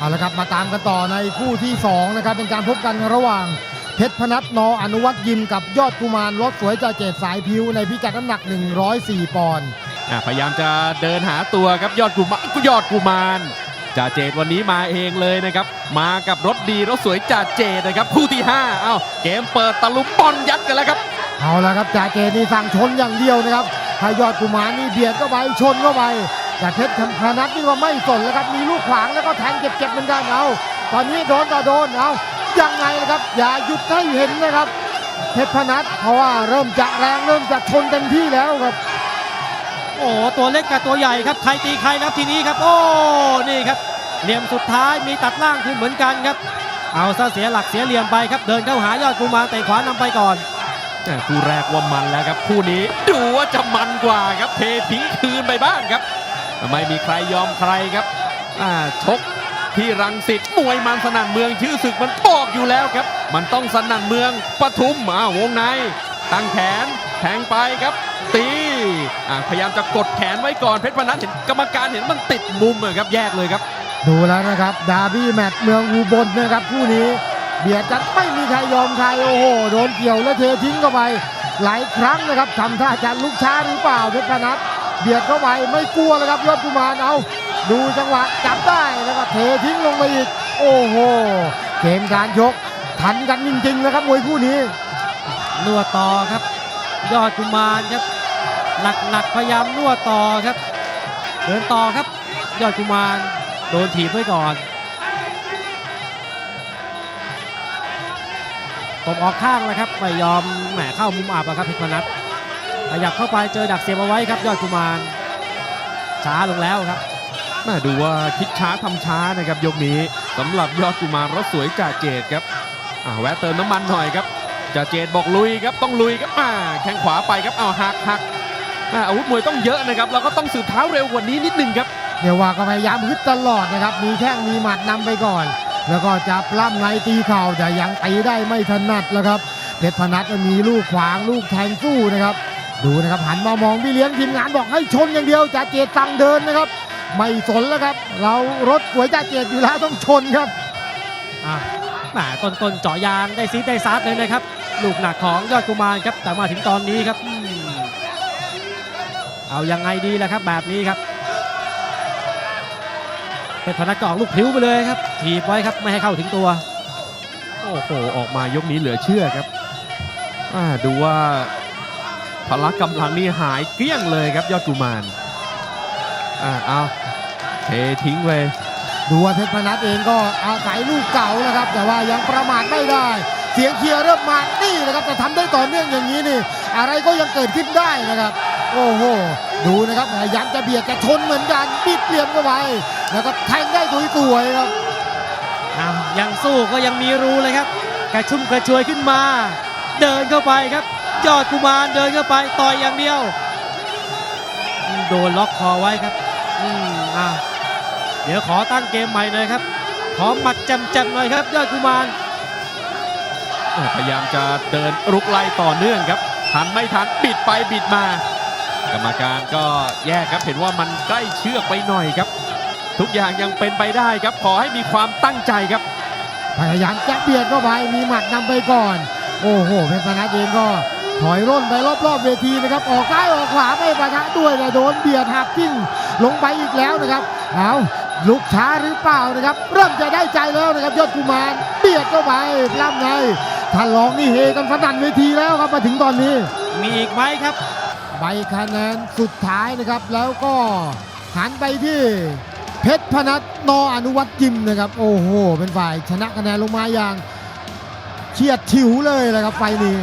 เอาละครับมาตามกันต่อในคู่ที่สองนะครับเป็นการพบกันระหว่างเพชรพนัทนอนุวัตยิมกับยอดกุมารรถสวยจ่าเจตสายพิวในพิกัดน้ำหนัก 104 ปอนด์อะพยายามจะเดินหาตัวครับยอดกุมารยอดกุมารจ่าเจดวันนี้มาเองเลยนะครับ มากับรถดีรถสวยจ่าเจดนะครับ คู่ที่5เอ้าเกมเปิดตะลุมบอลยัดกันแล้วครับ เอาละครับจ่าเจตนี่สั่งชนอย่างเดียวนะครับให้ยอดกุมารนี่เบียดเข้าไปชนเข้าไป แต่เพชรพนัทนี่ก็ไม่สนแล้วครับ มีลูกขวางแล้วก็แทงเจ็บๆเหมือนกันเอาตอนนี้โดนต่อโดนเอายังไงนะครับ อย่าหยุดให้เห็นนะครับ เพชรพนัทเพราะว่าเริ่มจะแรงเริ่มจะชนเต็มที่แล้วครับ โอ้โหตัวเล็กกับตัวใหญ่ครับใครตีใครนะครับทีนี้ครับ โอ้นี่ครับเหลี่ยมสุดท้ายมีตัดล่างขึ้นเหมือนกันครับ เอาซะเสียหลักเสียเหลี่ยมไปครับ เดินเข้าหายอดกุมารเตะขวานำไปก่อนแต่คู่แรกว่ามันแล้วครับ คู่นี้ดูว่าจะมันกว่าครับเททิ้งคืนไปบ้างครับ ไม่มีใครยอมใครครับชกที่รังสิตมวยมันสนั่นเมืองชื่อศึกมันบอกอยู่แล้วครับ มันต้องสนั่นเมืองปทุมมาวงใน ตั้งแขนแทงไปครับ ตีพยายามจะกดแขนไว้ก่อนเพชรพนัสเห็นกรรมการเห็นมันติดมุมอะครับแยกเลยครับ ดูแล้วนะครับ ดาร์บี้แมตช์เมืองอุบลนะครับคู่นี้เบียดกันไม่มีใครยอมใครโอ้โหโดนเกี่ยวแล้วเททิ้งเข้าไป หลายครั้งนะครับทำท่าจะลุกช้าหรือเปล่าเพชรพนัท เบียดเข้าไปไม่กลัวแล้วครับยอดกุมารเอาดูจังหวะจับได้แล้วก็เททิ้งลงไปอีก โอ้โหเกมการชกทันกันจริงๆนะครับมวยคู่นี้นวดต่อครับ ยอดกุมารครับ หนักๆพยายามนวดต่อครับ เดินต่อครับ ยอดกุมารโดนถีบไว้ก่อนตบออกข้างแล้วครับไม่ยอมแหมเข้ามุมอับอะครับพชรพนัท ขยับเข้าไปเจอดักเสียบเอาไว้ครับยอดกุมารช้าลงแล้วครับแม่ดูว่าคิดช้าทำช้านะครับยกนี้สำหรับยอดกุมารรถสวยจ่าเจดครับอ่าแวะเติมน้ำมันหน่อยครับจ่าเจดบอกลุยครับต้องลุยครับอ่าแข้งขวาไปครับเอาหักหักอ่าอาวุธมวยต้องเยอะนะครับเราก็ต้องสืบเท้าเร็วกว่านี้นิดนึงครับเดี๋ยวว่าก็พยายามฮึดตลอดนะครับ มีแข้งมีหมัดนำไปก่อน แล้วก็จับปล้ำในตีเข่าแต่ยังตีได้ไม่ถนัดแล้วครับเพชรพนัทมีลูกขวางลูกแทงสู้นะครับ ดูนะครับหันมามองพี่เลี้ยงทีมงานบอกให้ชนอย่างเดียวจ่าเจตสั่งเดินนะครับ ไม่สนแล้วครับ เรารถสวยจ่าเจตอยู่แล้วต้องชนครับอะแหมต้นต้นๆเจาะยางได้ซีดได้ซัดเลยนะครับ ลูกหนักของยอดกุมารครับ แต่มาถึงตอนนี้ครับอืมเอายังไงดีล่ะครับ แบบนี้ครับเป็นพนักกออกลูกพลิ้วไปเลยครับถีบไว้ครับไม่ให้เข้าถึงตัว โอ้โหออกมายกนี้เหลือเชื่อครับอ่าดูว่า พละกำลังนี่หายเกลี้ยงเลยครับยอดกุมารอ่าเอาเททิ้งไปดูว่าเพชรพนัทเองก็อาศัยลูกเก่านะครับ แต่ว่ายังประมาทไม่ได้ เสียงเชียร์เริ่มมานี่นะครับแต่ทำได้ต่อเนื่องอย่างนี้นี่ อะไรก็ยังเกิดขึ้นได้นะครับ โอ้โหดูนะครับพยายามจะเบียดจะชนเหมือนกันปิดเหลี่ยมเข้าไปแล้วก็แทงได้สวยๆครับอ้าวยังสู้ก็ยังมีรูเลยครับกระชุ่มกระชวยขึ้นมา เดินเข้าไปครับ ยอดกุมารเดินเข้าไปต่อยอย่างเดียวอืมโดนล็อกคอไว้ครับอืมอ่าเดี๋ยวขอตั้งเกมใหม่หน่อยครับ ขอหมัดจำๆหน่อยครับ ยอดกุมารพยายามจะเดินรุกไล่ต่อเนื่องครับทันไม่ทันบิดไปบิดมา กรรมการก็แยกครับเห็นว่ามันใกล้เชือกไปหน่อยครับ ทุกอย่างยังเป็นไปได้ครับ ขอให้มีความตั้งใจครับ พยายามจะเบียดเข้าไปมีหมัดนำไปก่อน โอ้โหเพชรพนัทเองก็ ถอยร่นไปรอบๆเวทีนะครับ ออกซ้ายออกขวาไม่ปะทะด้วยแต่โดนเบียดหักกิ้งลงไปอีกแล้วนะครับเอาลุกช้าหรือเปล่านะครับ เริ่มจะได้ใจแล้วนะครับยอดกุมารเบียดเข้าไปปล้ำในถ้าลองนี่เฮกันสนั่นเวทีแล้วครับมาถึงตอนนี้ มีอีกไหมครับ ใบคะแนนสุดท้ายนะครับ แล้วก็หันไปที่เพชรพนัทนออนุวัตยิมนะครับ โอ้โห เป็นฝ่ายชนะคะแนนลงมาอย่างเฉียดฉิวเลยนะครับไฟล์นี้